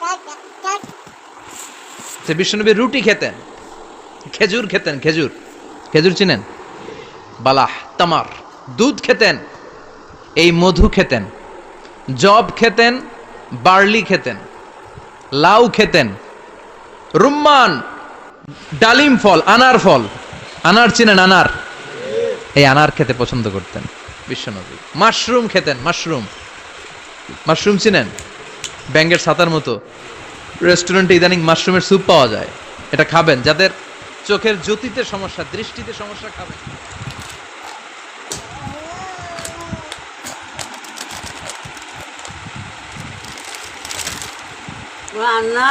আসছে বিশ্বনবী রুটি খেতেন। খেজুর খেতেন, খেজুর। খেজুর চিনেন? বালাহ, তামার। দুধ খেতেন, এই মধু খেতেন। জব খেতেন, বার্লি খেতেন। লাউ খেতেন। রুম্মান, ডালিম ফল, আনার ফল। আনার চিনেন, আনার। এই আনার খেতে পছন্দ করতেন বিশ্বনবী মাশরুম খেতেন, মাশরুম। মাশরুম চিনেন? ব্যাঙ্গের ছাতার মতো। রেস্টুরেন্টে ইদানিং মাশরুমের স্যুপ পাওয়া যায়। এটা খাবেন, যাদের চোখের জ্যোতিতে সমস্যা, দৃষ্টিতে সমস্যা খাবেন। রান্না।